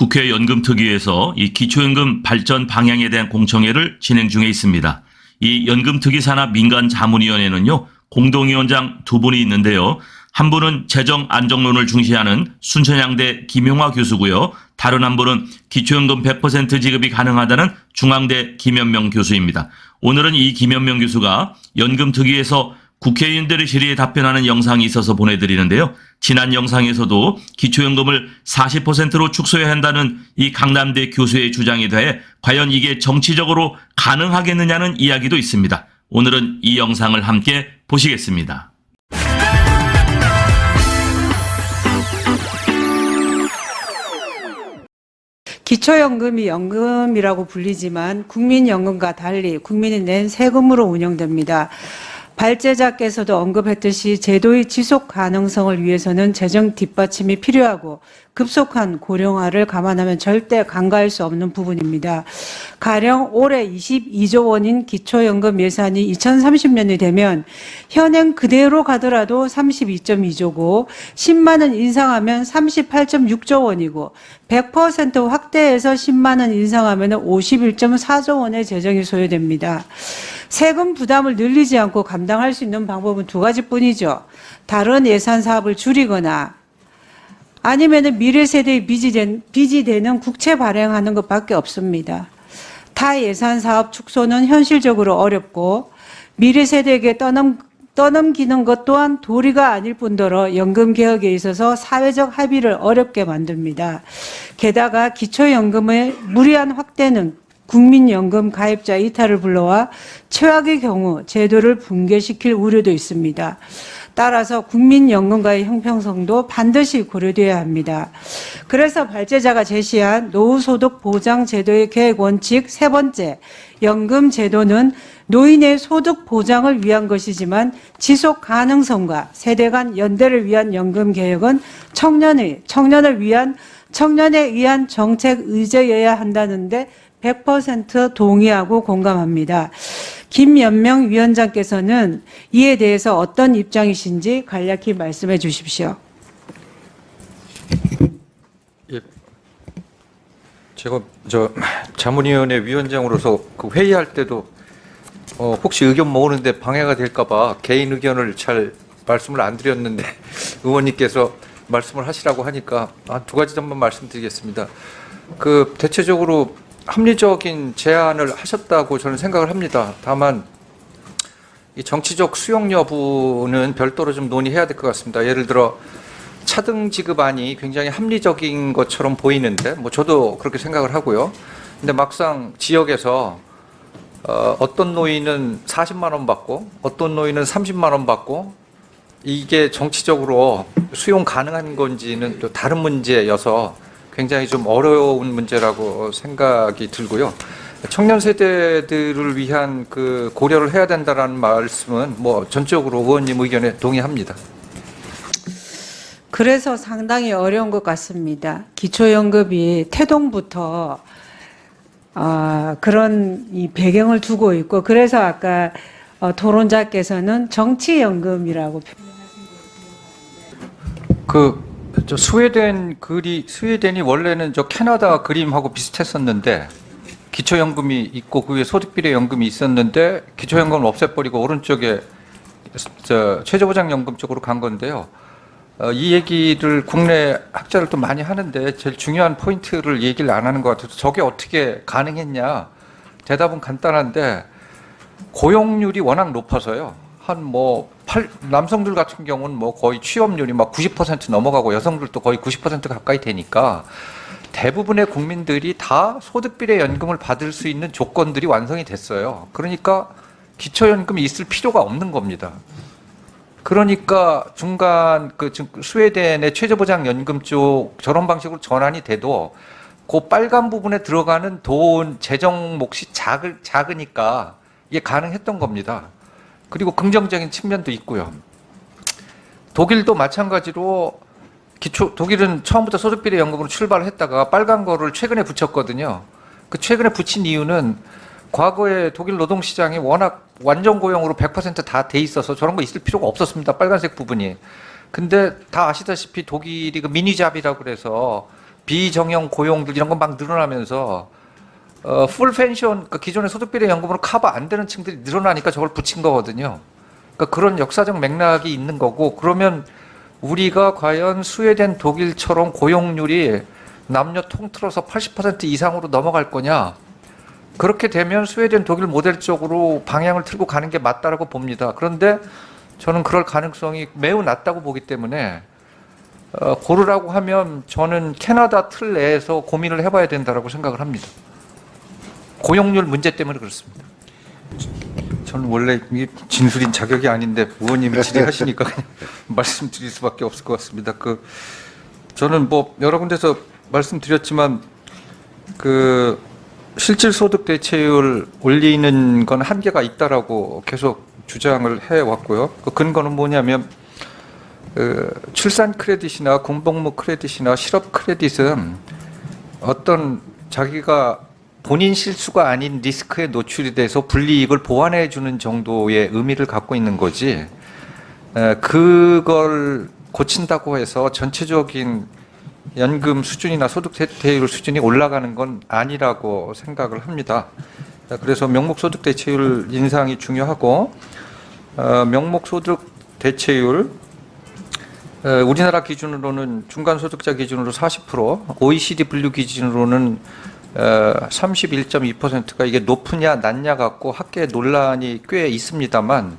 국회 연금특위에서 이 기초연금 발전 방향에 대한 공청회를 진행 중에 있습니다. 이 연금특위 산하 민간 자문위원회는요, 공동위원장 두 분이 있는데요. 한 분은 재정 안정론을 중시하는 순천향대 김용화 교수고요. 다른 한 분은 기초연금 100% 지급이 가능하다는 중앙대 김현명 교수입니다. 오늘은 이 김현명 교수가 연금특위에서 국회의원들의 질의에 답변하는 영상이 있어서 보내드리는데요. 지난 영상에서도 기초연금을 40%로 축소해야 한다는 이 강남대 교수의 주장에 대해 과연 이게 정치적으로 가능하겠느냐는 이야기도 있습니다. 오늘은 이 영상을 함께 보시겠습니다. 기초연금이 연금이라고 불리지만 국민연금과 달리 국민이 낸 세금으로 운영됩니다. 발제자께서도 언급했듯이 제도의 지속 가능성을 위해서는 재정 뒷받침이 필요하고 급속한 고령화를 감안하면 절대 간과할 수 없는 부분입니다. 가령 올해 22조 원인 기초연금 예산이 2030년이 되면 현행 그대로 가더라도 32.2조고 10만 원 인상하면 38.6조 원이고 100% 확대해서 10만 원 인상하면 51.4조 원의 재정이 소요됩니다. 세금 부담을 늘리지 않고 감당할 수 있는 방법은 두 가지뿐이죠. 다른 예산 사업을 줄이거나 아니면은 미래 세대의 빚이, 된, 빚이 되는 국채 발행하는 것밖에 없습니다. 타 예산 사업 축소는 현실적으로 어렵고 미래 세대에게 떠넘, 떠넘기는 것 또한 도리가 아닐 뿐더러 연금 개혁에 있어서 사회적 합의를 어렵게 만듭니다. 게다가 기초연금의 무리한 확대는 국민연금 가입자 이탈을 불러와 최악의 경우 제도를 붕괴시킬 우려도 있습니다. 따라서 국민연금과의 형평성도 반드시 고려되어야 합니다. 그래서 발제자가 제시한 노후소득 보장 제도의 계획 원칙 세 번째, 연금 제도는 노인의 소득 보장을 위한 것이지만 지속 가능성과 세대 간 연대를 위한 연금 개혁은 청년의 청년을 위한 청년에 의한 정책 의제여야 한다는데 100% 동의하고 공감합니다. 김연명 위원장께서는 이에 대해서 어떤 입장이신지 간략히 말씀해 주십시오. 예. 제가 저 자문위원회 위원장으로서 그 회의할 때도 어 혹시 의견 모으는데 방해가 될까봐 개인 의견을 잘 말씀을 안 드렸는데 의원님께서 말씀을 하시라고 하니까 한두 가지 점만 말씀드리겠습니다. 그 대체적으로 합리적인 제안을 하셨다고 저는 생각을 합니다. 다만 이 정치적 수용 여부는 별도로 좀 논의해야 될 것 같습니다. 예를 들어 차등 지급안이 굉장히 합리적인 것처럼 보이는데 뭐 저도 그렇게 생각을 하고요. 근데 막상 지역에서 어, 어떤 노인은 40만 원 받고 어떤 노인은 30만 원 받고 이게 정치적으로 수용 가능한 건지는 또 다른 문제여서 굉장히 좀 어려운 문제라고 생각이 들고요. 청년 세대들을 위한 그 고려를 해야 된다라는 말씀은 뭐 전적으로 의원님 의견에 동의합니다. 그래서 상당히 어려운 것 같습니다. 기초연금이 태동부터 어, 그런 이 배경을 두고 있고 그래서 아까 어, 토론자께서는 정치연금이라고 표- 그 저 스웨덴 그리 스웨덴이 원래는 저 캐나다 그림하고 비슷했었는데 기초연금이 있고 그 위에 소득비례 연금이 있었는데 기초연금을 없애버리고 오른쪽에 저 최저보장연금 쪽으로 간 건데요. 어, 이 얘기를 국내 학자를 또 많이 하는데 제일 중요한 포인트를 얘기를 안 하는 것 같아서 저게 어떻게 가능했냐 대답은 간단한데 고용률이 워낙 높아서요. 한 뭐 남성들 같은 경우는 뭐 거의 취업률이 막 90% 넘어가고 여성들도 거의 90% 가까이 되니까 대부분의 국민들이 다 소득비례 연금을 받을 수 있는 조건들이 완성이 됐어요. 그러니까 기초연금이 있을 필요가 없는 겁니다. 그러니까 중간 그 스웨덴의 최저보장 연금 쪽 저런 방식으로 전환이 돼도 그 빨간 부분에 들어가는 돈 재정 몫이 작을 작으니까 이게 가능했던 겁니다. 그리고 긍정적인 측면도 있고요. 독일도 마찬가지로 기초 독일은 처음부터 소득비례 연금으로 출발을 했다가 빨간 거를 최근에 붙였거든요. 그 최근에 붙인 이유는 과거에 독일 노동 시장이 워낙 완전 고용으로 100%다 돼 있어서 저런 거 있을 필요가 없었습니다. 빨간색 부분이. 근데 다 아시다시피 독일이 그 미니잡이라고 그래서 비정형 고용들 이런 거막 늘어나면서 어, 풀 펜션 그 기존의 소득 비례 연금으로 커버 안 되는 층들이 늘어나니까 저걸 붙인 거거든요. 그러니까 그런 역사적 맥락이 있는 거고 그러면 우리가 과연 스웨덴 독일처럼 고용률이 남녀 통틀어서 80% 이상으로 넘어갈 거냐? 그렇게 되면 스웨덴 독일 모델 쪽으로 방향을 틀고 가는 게 맞다라고 봅니다. 그런데 저는 그럴 가능성이 매우 낮다고 보기 때문에 어, 고르라고 하면 저는 캐나다 틀 내에서 고민을 해봐야 된다라고 생각을 합니다. 고용률 문제 때문에 그렇습니다. 저는 원래 진술인 자격이 아닌데 의원님이 질의하시니까 말씀드릴 수밖에 없을 것 같습니다. 그 저는 뭐 여러 군데서 말씀드렸지만 그 실질 소득 대체율 올리는 건 한계가 있다라고 계속 주장을 해 왔고요. 그 근거는 뭐냐면 그 출산 크레딧이나 공복무 크레딧이나 실업 크레딧은 어떤 자기가 본인 실수가 아닌 리스크에 노출이 돼서 불이익을 보완해 주는 정도의 의미를 갖고 있는 거지. 에, 그걸 고친다고 해서 전체적인 연금 수준이나 소득 대체율 수준이 올라가는 건 아니라고 생각을 합니다. 자, 그래서 명목 소득 대체율 인상이 중요하고 어, 명목 소득 대체율 에, 우리나라 기준으로는 중간 소득자 기준으로 40%, OECD 분류 기준으로는 어, 31.2%가 이게 높으냐 낮냐 갖고 학계 논란이 꽤 있습니다만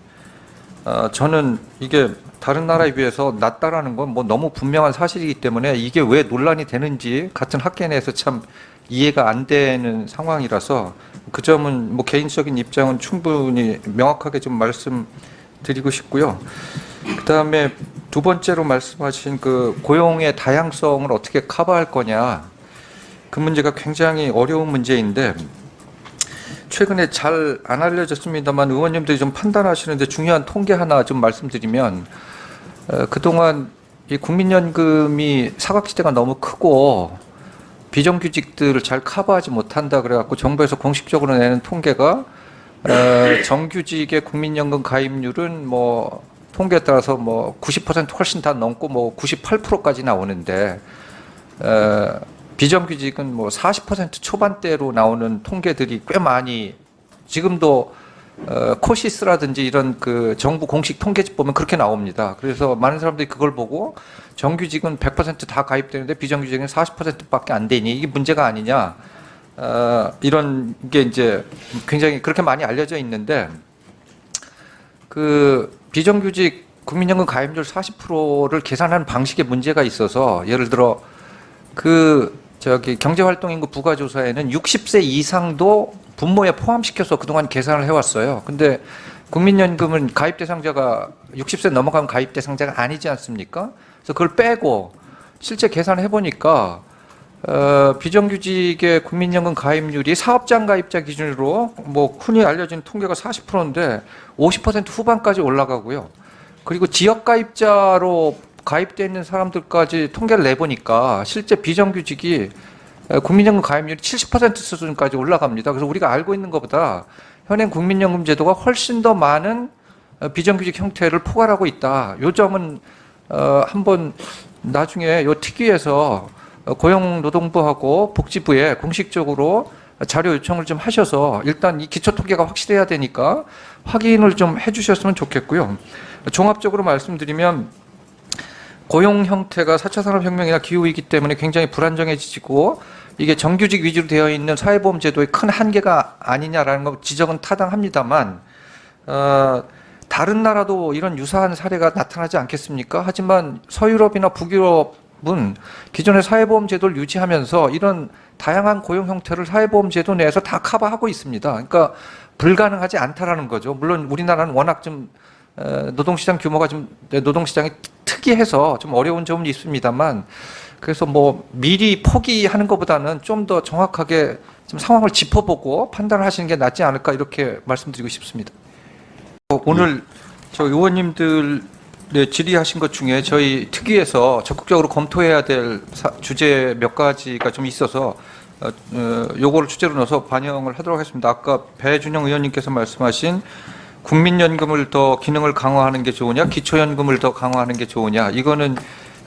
어, 저는 이게 다른 나라에 비해서 낮다라는 건 뭐 너무 분명한 사실이기 때문에 이게 왜 논란이 되는지 같은 학계 내에서 참 이해가 안 되는 상황이라서 그 점은 뭐 개인적인 입장은 충분히 명확하게 좀 말씀드리고 싶고요. 그 다음에 두 번째로 말씀하신 그 고용의 다양성을 어떻게 커버할 거냐 그 문제가 굉장히 어려운 문제인데 최근에 잘 안 알려졌습니다만 의원님들이 좀 판단하시는데 중요한 통계 하나 좀 말씀드리면 어, 그동안 이 국민연금이 사각지대가 너무 크고 비정규직들을 잘 커버하지 못한다 그래갖고 정부에서 공식적으로 내는 통계가 어, 정규직의 국민연금 가입률은 뭐 통계에 따라서 뭐 90% 훨씬 다 넘고 뭐 98%까지 나오는데 어, 비정규직은 뭐 40% 초반대로 나오는 통계들이 꽤 많이 지금도 어, 코시스라든지 이런 그 정부 공식 통계집 보면 그렇게 나옵니다. 그래서 많은 사람들이 그걸 보고 정규직은 100%다 가입되는데 비정규직은 40%밖에 안 되니 이게 문제가 아니냐. 어, 이런 게 이제 굉장히 그렇게 많이 알려져 있는데 그 비정규직 국민연금 가입률 40%를 계산하는 방식에 문제가 있어서 예를 들어 그 저기 경제활동인구 부가조사에는 60세 이상도 분모에 포함시켜서 그동안 계산을 해왔어요. 근데 국민연금은 가입 대상자가 60세 넘어가면 가입 대상자가 아니지 않습니까? 그래서 그걸 빼고 실제 계산을 해보니까 어, 비정규직의 국민연금 가입률이 사업장 가입자 기준으로 뭐 흔히 알려진 통계가 40%인데 50% 후반까지 올라가고요. 그리고 지역 가입자로 가입돼 있는 사람들까지 통계를 내보니까 실제 비정규직이 에, 국민연금 가입률이 70% 수준까지 올라갑니다. 그래서 우리가 알고 있는 것보다 현행 국민연금 제도가 훨씬 더 많은 어, 비정규직 형태를 포괄하고 있다. 요 점은 어, 한번 나중에 요 특위에서 어, 고용노동부하고 복지부에 공식적으로 자료 요청을 좀 하셔서 일단 이 기초 통계가 확실해야 되니까 확인을 좀 해주셨으면 좋겠고요. 종합적으로 말씀드리면 고용 형태가 4차 산업혁명이나 기후이기 때문에 굉장히 불안정해지고 이게 정규직 위주로 되어 있는 사회보험 제도의 큰 한계가 아니냐라는 거 지적은 타당합니다만 어, 다른 나라도 이런 유사한 사례가 나타나지 않겠습니까? 하지만 서유럽이나 북유럽은 기존의 사회보험 제도를 유지하면서 이런 다양한 고용 형태를 사회보험 제도 내에서 다 커버하고 있습니다. 그러니까 불가능하지 않다라는 거죠. 물론 우리나라는 워낙 좀 어, 노동시장 규모가 좀 노동시장이 특이해서 좀 어려운 점은 있습니다만 그래서 뭐 미리 포기하는 것보다는 좀 더 정확하게 좀 상황을 짚어보고 판단을 하시는 게 낫지 않을까 이렇게 말씀드리고 싶습니다. 어, 오늘 저 의원님들 네, 질의하신 것 중에 저희 특위에서 적극적으로 검토해야 될 사- 주제 몇 가지가 좀 있어서 어, 어, 요거를 주제로 넣어서 반영을 하도록 하겠습니다. 아까 배준영 의원님께서 말씀하신 국민연금을 더 기능을 강화하는 게 좋으냐, 기초연금을 더 강화하는 게 좋으냐, 이거는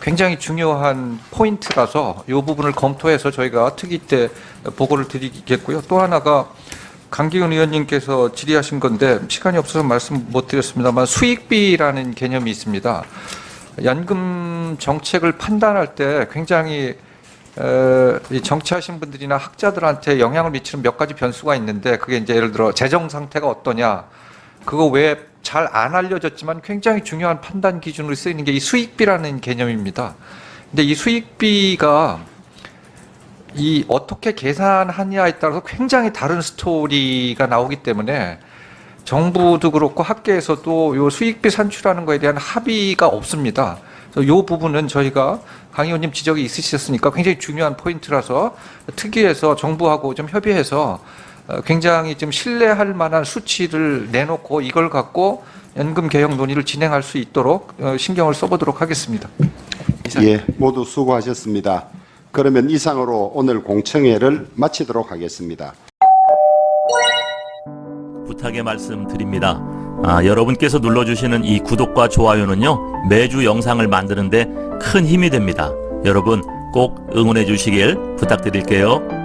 굉장히 중요한 포인트라서 이 부분을 검토해서 저희가 특위 때 보고를 드리겠고요. 또 하나가 강기훈 의원님께서 질의하신 건데 시간이 없어서 말씀 못 드렸습니다만 수익비라는 개념이 있습니다. 연금 정책을 판단할 때 굉장히 정치하신 분들이나 학자들한테 영향을 미치는 몇 가지 변수가 있는데 그게 이제 예를 들어 재정 상태가 어떠냐 그거 외에 잘 안 알려졌지만 굉장히 중요한 판단 기준으로 쓰이는 게 이 수익비라는 개념입니다. 근데 이 수익비가 이 어떻게 계산하냐에 따라서 굉장히 다른 스토리가 나오기 때문에 정부도 그렇고 학계에서도 요 수익비 산출하는 거에 대한 합의가 없습니다. 그래서 요 부분은 저희가 강 의원님 지적이 있으셨으니까 굉장히 중요한 포인트라서 특위에서 정부하고 좀 협의해서 어, 굉장히 좀 신뢰할 만한 수치를 내놓고 이걸 갖고 연금 개혁 논의를 진행할 수 있도록 어, 신경을 써보도록 하겠습니다. 이상. 예, 모두 수고하셨습니다. 그러면 이상으로 오늘 공청회를 마치도록 하겠습니다. 부탁의 말씀 드립니다. 아, 여러분께서 눌러주시는 이 구독과 좋아요는요, 매주 영상을 만드는데 큰 힘이 됩니다. 여러분 꼭 응원해 주시길 부탁드릴게요.